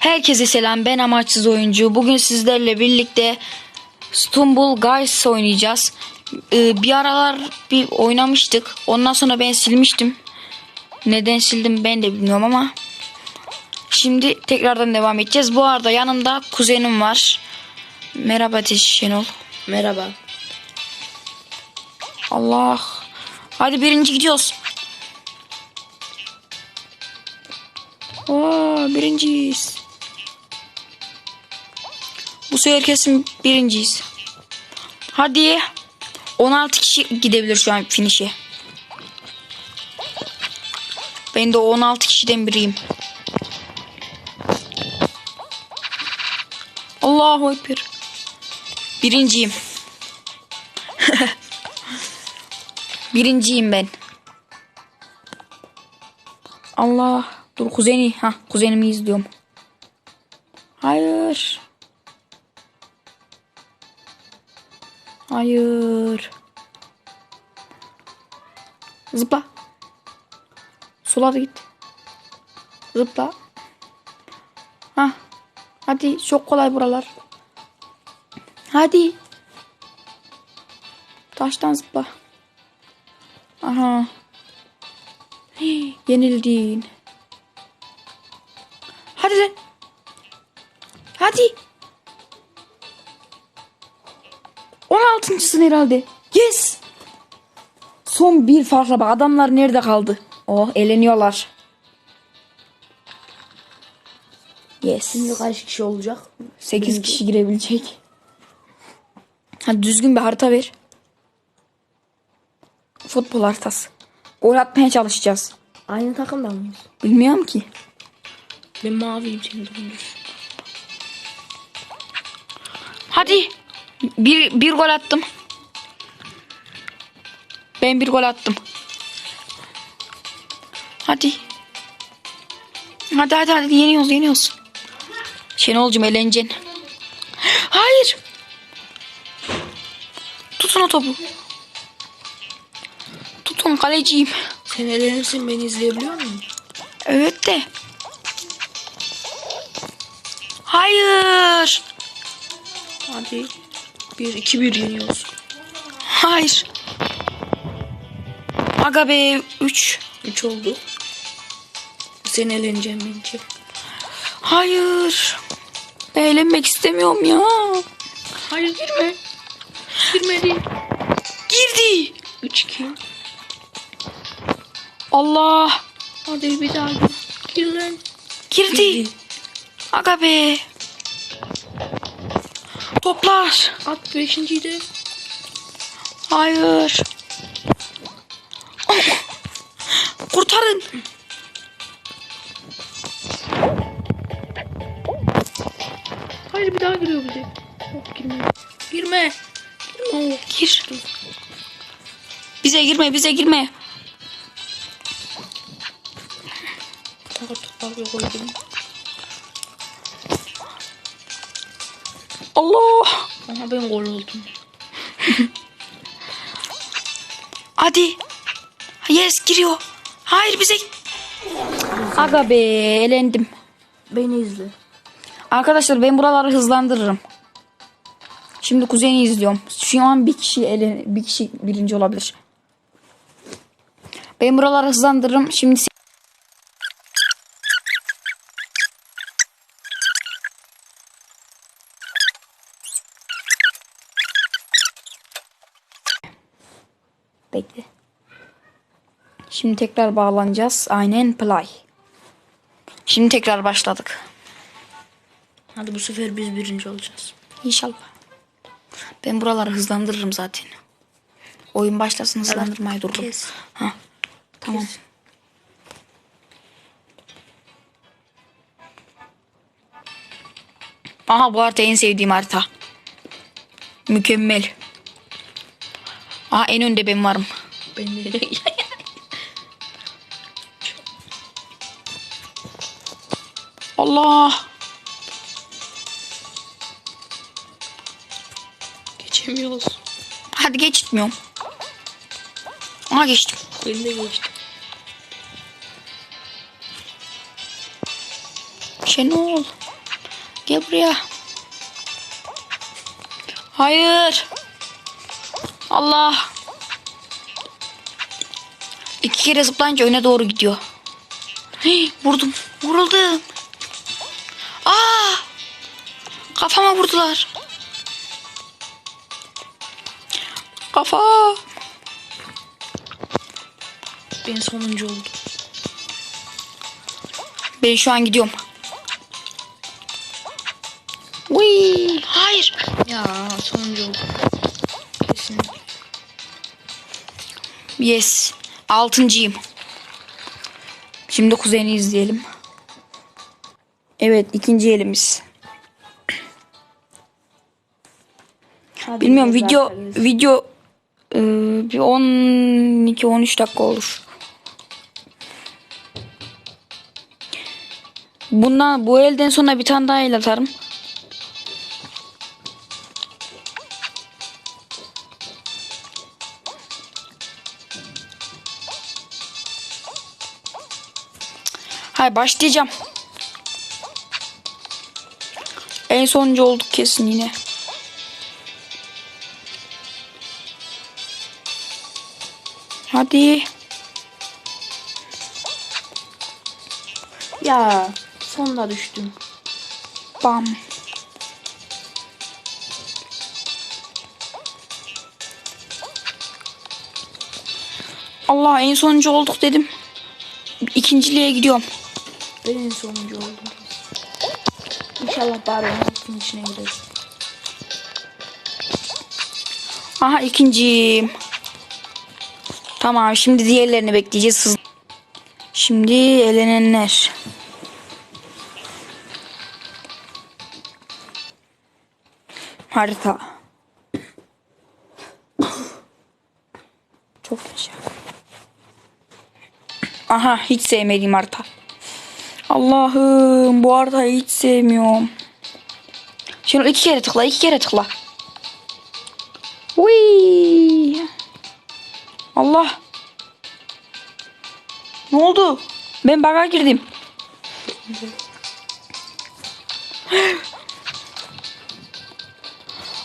Herkese selam ben amaçsız oyuncu. Bugün sizlerle birlikte Stumble Guys oynayacağız. Ee, bir aralar bir oynamıştık. Ondan sonra ben silmiştim. Neden sildim ben de bilmiyorum ama. Şimdi tekrardan devam edeceğiz. Bu arada yanımda kuzenim var. Merhaba Ateş Şenol. Merhaba. Allah. Hadi birinci gidiyoruz. Oo, birinciyiz. Sefer kesin birinciyiz. Hadi. 16 kişi gidebilir şu an finish'e. Ben de o 16 kişiden biriyim. Allahu Ekber. Birinciyim. Birinciyim ben. Allah. Dur kuzeni. Ha kuzenimi izliyorum. Hayır. Hayır. Zıpla. Sola git. Zıpla. Ha. Hadi çok kolay buralar. Hadi. Taştan zıpla. Aha. Hii, yenildin. Hadi. Hadi. 16.sın herhalde. Yes. Son bir farkla bak adamlar nerede kaldı? Oh eleniyorlar. Yes. Şimdi kaç kişi olacak? 8 kişi girebilecek. Hadi düzgün bir harita ver. Futbol haritası. Gol atmaya çalışacağız. Aynı takımda mıyız? Bilmiyorum ki. Ben maviyim senin. Hadi. Bir, bir gol attım. Ben bir gol attım. Hadi. Hadi hadi hadi yeniyoruz yeniyoruz. Şenolcum eğlencen. Hayır. Tutun o topu. Tutun kaleciyim. Sen elenirsin beni izleyebiliyor musun? Evet de. Hayır. Hadi. 1-2-1 yeniyoruz. Hayır. Aga be 3. 3 oldu. Sen eleneceksin bence. Hayır. Eğlenmek istemiyorum ya. Hayır girme. Girmedi. Girdi. 3-2. Allah. Hadi bir daha gir. Gir lan. Girdi. Girdi. Aga be. Toplar. At 5.yi de. Hayır. Kurtarın. Hayır bir daha giriyor bize. Yok girme. Girme. Oh. Gir. Bize girme bize girme. Fakat toplar yok koydum. Allah. Ama ben gol oldum. Hadi. Yes giriyor. Hayır bize. Aga be elendim. Beni izle. Arkadaşlar ben buraları hızlandırırım. Şimdi kuzeni izliyorum. Şu an bir kişi ele, bir kişi birinci olabilir. Ben buraları hızlandırırım. Şimdi Bekle. Şimdi tekrar bağlanacağız. Aynen play. Şimdi tekrar başladık. Hadi bu sefer biz birinci olacağız. İnşallah. Ben buraları hızlandırırım zaten. Oyun başlasın hızlandırmayı dururum. kes. Ha, tamam. Aha bu harita en sevdiğim harita. Mükemmel. Aha en önde ben varım. Ben de. Allah. Geçemiyoruz. Hadi geçitmiyorum. Aha geçtim. Ben de geçtim. Şenol. Gel buraya. Hayır. Allah. İki kere zıplayınca öne doğru gidiyor. Hii, vurdum. Vuruldum. Aa! Kafama vurdular. Kafa. Ben sonuncu oldum. Ben şu an gidiyorum. Uy. Hayır. Ya sonuncu oldum. Yes. Altıncıyım. Şimdi kuzeni izleyelim. Evet ikinci elimiz. Hadi Bilmiyorum video gelsin. video e, bir 12-13 dakika olur. Bundan bu elden sonra bir tane daha el atarım. Hay başlayacağım. En sonuncu olduk kesin yine. Hadi. Ya sonda düştüm. Bam. Allah en sonuncu olduk dedim. İkinciliğe gidiyorum. Ben en sonuncu oldum. İnşallah altın içine gideriz. Aha ikinciyim. Tamam şimdi diğerlerini bekleyeceğiz. Hız- Şimdi elenenler. Harita. Çok yaşa. Aha hiç sevmediğim harita. Allah'ım bu haritayı hiç sevmiyorum. Şimdi iki kere tıkla iki kere tıkla. Uy. Allah. Ne oldu? Ben baga girdim.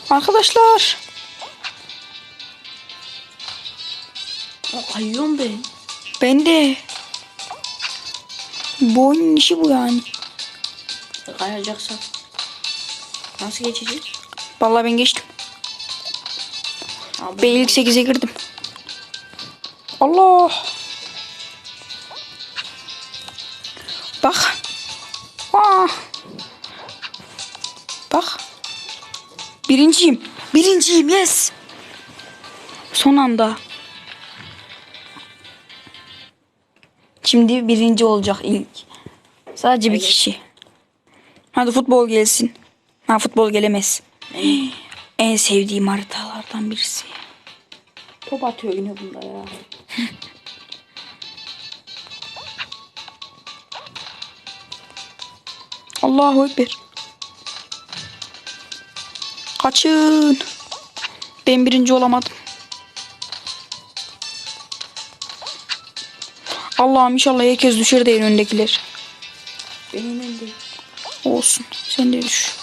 Arkadaşlar. Aa, kayıyorum ben. Ben de. Bu oyunun işi bu yani. Kayacaksak. Nasıl geçeceğiz? Vallahi ben geçtim. Aa, Ben ilk 8'e girdim. Allah. Bak. Aa. Bak. Birinciyim. Birinciyim yes. Son anda. Şimdi birinci olacak ilk. Sadece bir kişi. Hadi futbol gelsin. Ha futbol gelemez. En sevdiğim haritalardan birisi. Top atıyor yine bunda ya. Allahu Ekber. Kaçın. Ben birinci olamadım. Allah'ım inşallah herkes düşer de en öndekiler. Benim elimde. Olsun. Sen de düş.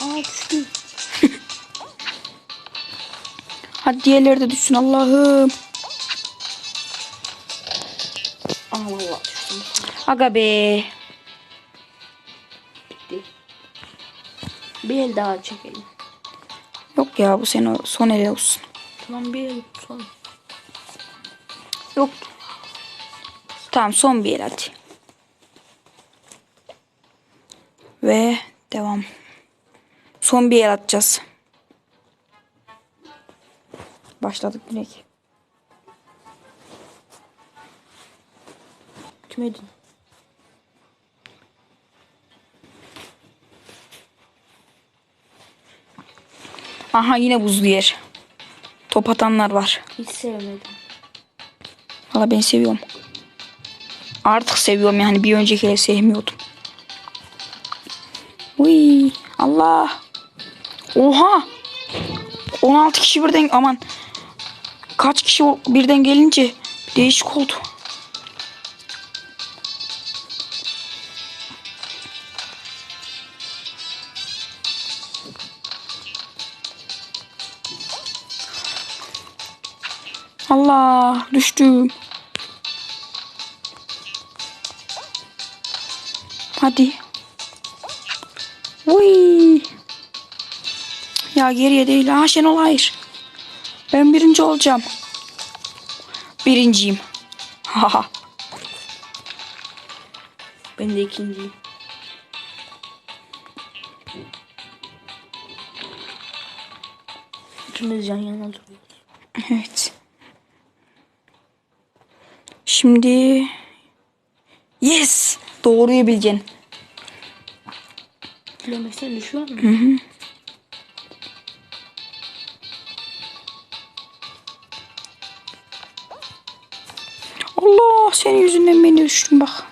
Aa düştüm. Hadi diğerleri de düşsün Allah'ım. Aa valla düştüm. Aga be. Bitti. Bir el daha çekelim. Yok ya bu sene son ele olsun. Tamam bir el son. Yok. Tamam son bir el hadi. Ve devam. Son bir el atacağız. Başladık direkt. Kim edin? Aha yine buzlu yer. Top atanlar var. Hiç sevmedim. Valla ben seviyorum. Artık seviyorum yani bir önceki el sevmiyordum. Uy Allah. Oha. 16 kişi birden aman. Kaç kişi birden gelince değişik oldu. Düştüm. Hadi. Uy. Ya geriye değil. Ha Şenol hayır. Ben birinci olacağım. Birinciyim. Haha. Ben de ikinciyim. İkimiz yan yana duruyoruz. evet. Şimdi Yes. Doğruyu bileceksin. Kilometre düşüyor mu? Allah senin yüzünden beni düştüm bak.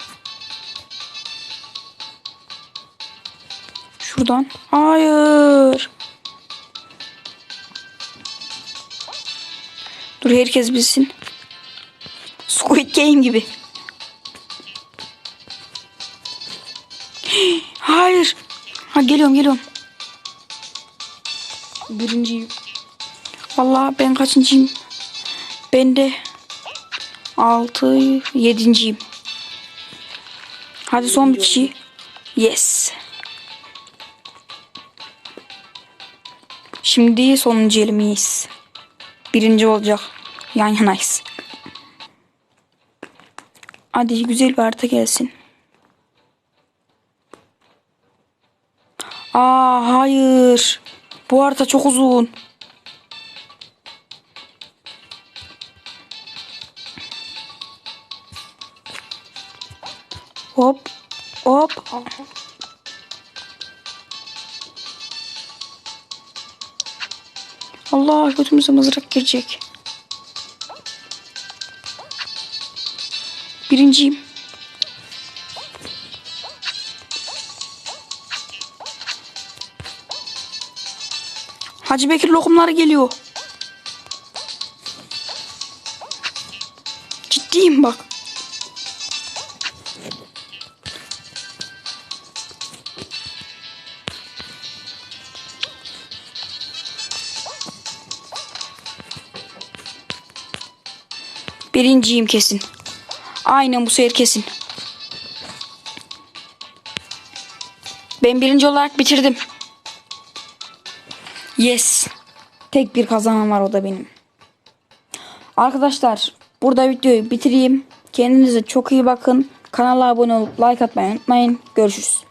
Şuradan. Hayır. Dur herkes bilsin. Squid Game gibi. Hayır. Ha geliyorum geliyorum. Birinciyim. Vallahi ben kaçıncıyım? Ben de 6 yedinciyim. Hadi son bir kişi. Yes. Şimdi sonuncu elimiz. Birinci olacak. Yan yanayız. Hadi güzel bir harita gelsin. Aa hayır. Bu harita çok uzun. Hop. Hop. Allah götümüze mızrak girecek. Birinciyim. Hacı Bekir lokumları geliyor. Ciddiyim bak. Birinciyim kesin. Aynen bu sefer kesin. Ben birinci olarak bitirdim. Yes. Tek bir kazanan var o da benim. Arkadaşlar burada videoyu bitireyim. Kendinize çok iyi bakın. Kanala abone olup like atmayı unutmayın. Görüşürüz.